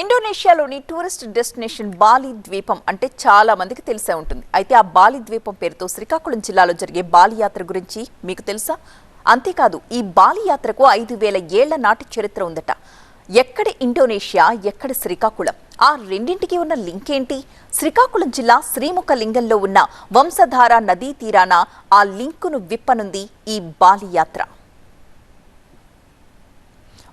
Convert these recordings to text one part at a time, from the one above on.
ఇండోనేషియాలోని tourist destination Bali ద్వీపం అంటే చాలా మందికి తెలిసే ఉంటుంది. అయితే ఆ బాలి ద్వీపం పేరుతో శ్రీకాకుళం జిల్లాలో జరిగే బాలి యాత్ర గురించి మీకు తెలుసా? అంతేకాదు ఈ బాలి యాత్రకు ఐదు వేల ఏళ్ళ నాటి చరిత్ర ఉందట. ఎక్కడ ఇండోనేషియా ఎక్కడ శ్రీకాకుళం? ఆ రెండింటికి ఉన్న లింక్ ఏంటి? శ్రీకాకుళం జిల్లా శ్రీముఖలింగంలో ఉన్న వంశధార నదీ తీరాన ఆ లింకును విప్పనుంది ఈ బాలి యాత్ర.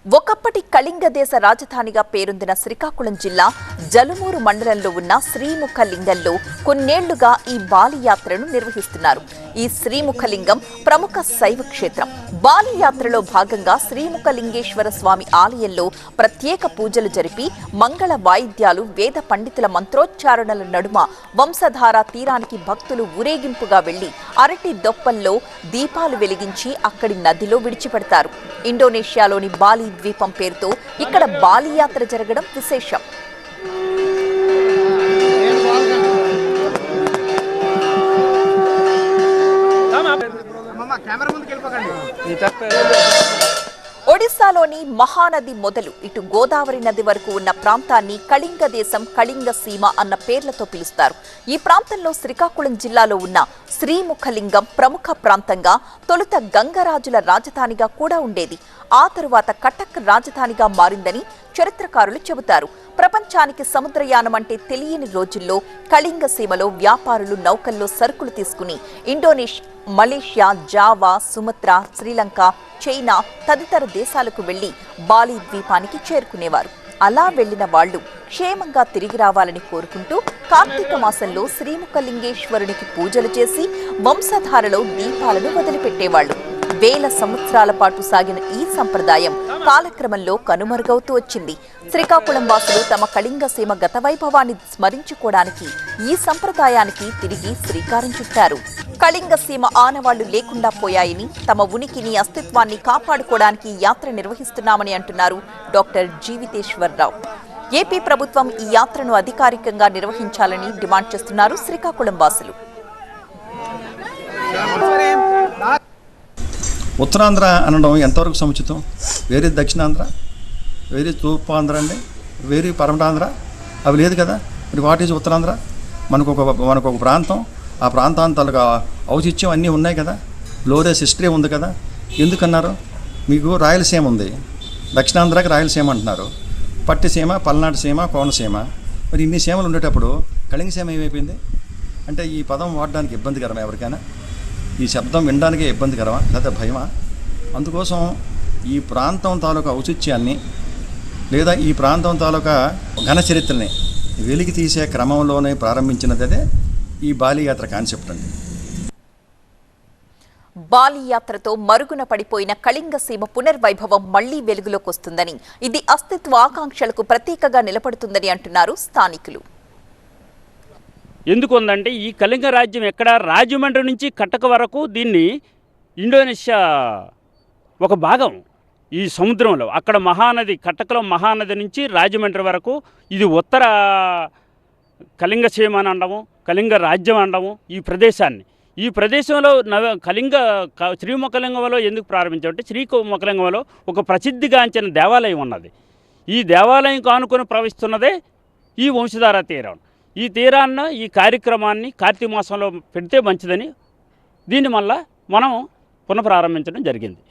ఒకప్పటి కళింగ దేశ రాజధానిగా పేరొందిన శ్రీకాకుళం జిల్లా జలుమూరు మండలంలో ఉన్న శ్రీముఖలింగంలో కొన్నేళ్ళుగా ఈ బాలియాత్రను నిర్వహిస్తున్నారు. ఈ శ్రీముఖలింగం ప్రముఖ శైవ క్షేత్రం బాలియాత్రలో భాగంగా శ్రీముఖలింగేశ్వర స్వామి ఆలయంలో ప్రత్యేక పూజలు జరిపి మంగళ వాయిద్యాలు వేద పండితుల మంత్రోచ్చారణల నడుమ వంశధార తీరానికి భక్తులు ఊరేగింపుగా వెళ్ళి అరటి దొప్పల్లో దీపాలు వెలిగించి అక్కడి నదిలో విడిచిపెడతారు. ఇండోనేషియాలోని బాలి ద్వీపం పేరుతో ఇక్కడ బాలి యాత్ర జరగడం విశేషం. కెమెరా ముందుకు వెళ్ళిపోకండి ఒడిశాలోని మహానది మొదలు ఇటు గోదావరి నది వరకు ఉన్న ప్రాంతాన్ని కళింగ దేశం కళింగ సీమ అన్న పేర్లతో పిలుస్తారు. ఈ ప్రాంతంలో శ్రీకాకుళం జిల్లాలో ఉన్న శ్రీముఖలింగం ప్రముఖ ప్రాంతంగా తొలుత గంగరాజుల రాజధానిగా కూడా ఉండేది. ఆ తరువాత కటక్ రాజధానిగా మారిందని చరిత్రకారులు చెబుతారు. ప్రపంచానికి సముద్రయానం అంటే తెలియని రోజుల్లో కళింగ సీమలో వ్యాపారులు నౌకల్లో సరుకులు తీసుకుని Indonesia Malaysia Java Sumatra Sri Lanka China తదితర దేశాలకు వెళ్ళి బాలి ద్వీపానికి చేరుకునేవారు. అలా వెళ్ళిన వాళ్ళు క్షేమంగా తిరిగి రావాలని కోరుకుంటూ కార్తీక మాసంలో శ్రీముఖలింగేశ్వరునికి పూజలు చేసి వంశధారలో దీపాలను వదిలిపెట్టేవాళ్ళు వేల సంవత్సరాల పాటు సాగిన ఈ సంప్రదాయం కాలక్రమంలో కనుమరుగవుతూ వచ్చింది. శ్రీకాకుళం వాసులు తమ కళింగ సీమ గత వైభవాన్ని స్మరించుకోవడానికి ఈ సంప్రదాయానికి తిరిగి శ్రీకారం చుట్టారు. కళింగ సీమ ఆనవాళ్ళు లేకుండా పోయాయని తమ ఉనికిని అస్తిత్వాన్ని కాపాడుకోవడానికి యాత్ర నిర్వహిస్తున్నామని అంటున్నారు డాక్టర్ జీవితేశ్వరరావు. ఏపీ ప్రభుత్వం ఈ యాత్రను అధికారికంగా నిర్వహించాలని డిమాండ్ చేస్తున్నారు శ్రీకాకుళం వాసులు. ఉత్తరాంధ్ర అనడం ఎంతవరకు సముచితం? వేరే దక్షిణాంధ్ర? వేరే తూర్పాంధ్ర అండి? వేరే పరమటాంధ్ర అవి లేదు కదా? మరి వాట్ ఈజ్ ఉత్తరాంధ్ర? మనకు ఒక మనకు ఒక ప్రాంతం. ఆ ప్రాంతాంతాలుగా ఔచిత్యం అన్నీ ఉన్నాయి కదా? గ్లోరియస్ హిస్టరీ ఉంది కదా? ఎందుకన్నారు? మీకు రాయలసీమ ఉంది. దక్షిణాంధ్రకి రాయలసీమ అంటున్నారు. పట్టిసీమ పల్నాడు సీమ కోనసీమ మరి ఇన్ని సీమలు ఉండేటప్పుడు కళింగ సీమ ఏమైపోయింది? అంటే ఈ పదం వాడడానికి ఇబ్బందికరమా ఎవరికైనా? ఈ శబ్దం వినడానికే ఇబ్బందికరమా? లేదా భయమా? అందుకోసం ఈ ప్రాంతం తాలూకా ఔచిత్యాన్ని లేదా ఈ ప్రాంతం తాలూకా ఘన చరిత్రని వెలికి తీసే క్రమంలోనే ప్రారంభించినది అదే ఈ బాలియాత్ర కాన్సెప్ట్ అండి. బాలియాత్రతో మరుగున పడిపోయిన కళింగ సీమ పునర్వైభవం మళ్ళీ వెలుగులోకి వస్తుందని ఇది అస్తిత్వ ఆకాంక్షలకు ప్రతీకగా నిలబడుతుందని అంటున్నారు స్థానికులు. ఎందుకు ఉందంటే ఈ కళింగ రాజ్యం ఎక్కడ రాజమండ్రి నుంచి కట్టక వరకు దీన్ని ఇండోనేషియా ఒక భాగం. ఈ సముద్రంలో అక్కడ మహానది కట్టకలో మహానది నుంచి రాజమండ్రి వరకు ఇది ఉత్తర కళింగ సీమ అని అండము కళింగ రాజ్యం అండము ఈ ప్రదేశాన్ని. ఈ ప్రదేశంలో నవ కళింగ క- శ్రీముఖలింగంలో ఎందుకు ప్రారంభించామంటే శ్రీముఖలింగంలో ఒక ప్రసిద్ధిగాంచిన దేవాలయం ఉన్నది. ఈ దేవాలయం కానుకొని ప్రవహిస్తున్నదే ఈ వంశధార తీరం. ఈ తీరాన్న ఈ కార్యక్రమాన్ని కార్తీక మాసంలో పెడితే మంచిదని దీని వల్ల మనం పునఃప్రారంభించడం జరిగింది.